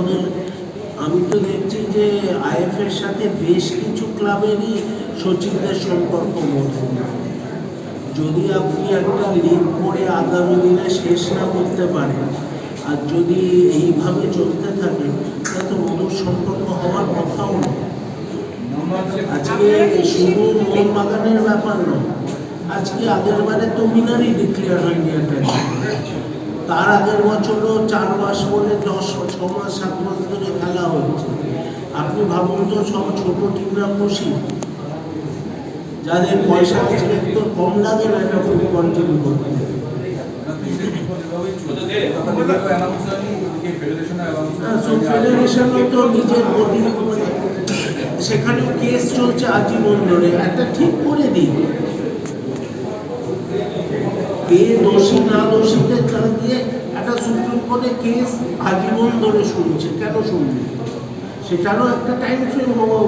দলের আমি তো দেখছি যে আইএফ এর সাথে বেশ কিছু ক্লাবেরই সচিবদের সম্পর্ক মধুর যদি আপনি একটা লিগ করে আগামী দিনে শেষ না করতে পারেন, আর যদি এইভাবে চলতে থাকে, তাহলে তো মধুর সম্পর্ক হওয়ার কথাও নয়। আজকে শুধু মোহনবাগানের ব্যাপার নয়, আজকে আগের বারে তো মিনারই ডিক্লেয়ার হয়নি একটা তার আগের বছরও চার মাস বলে দশ, ছ মাস, সাত মাস ধরে খেলা হচ্ছে আপনি ভাবুন তো, সব ছোট টিমরা খুশি? যাদের পয়সা আজকে তো কম লাগে না এটা ফুল কন্টিনিউ করতে? নিজের বডি সেখানেও কেস চলছে আজীবন ধরে। একটা ঠিক করে দিই কে দোষী না দোষীতে তারা দিয়ে একটা সুপ্রিম কোর্টে কেস আজীবন ধরে শুনছে কেন শুনবে সেটারও একটা টাইম ফ্রেম হওয়া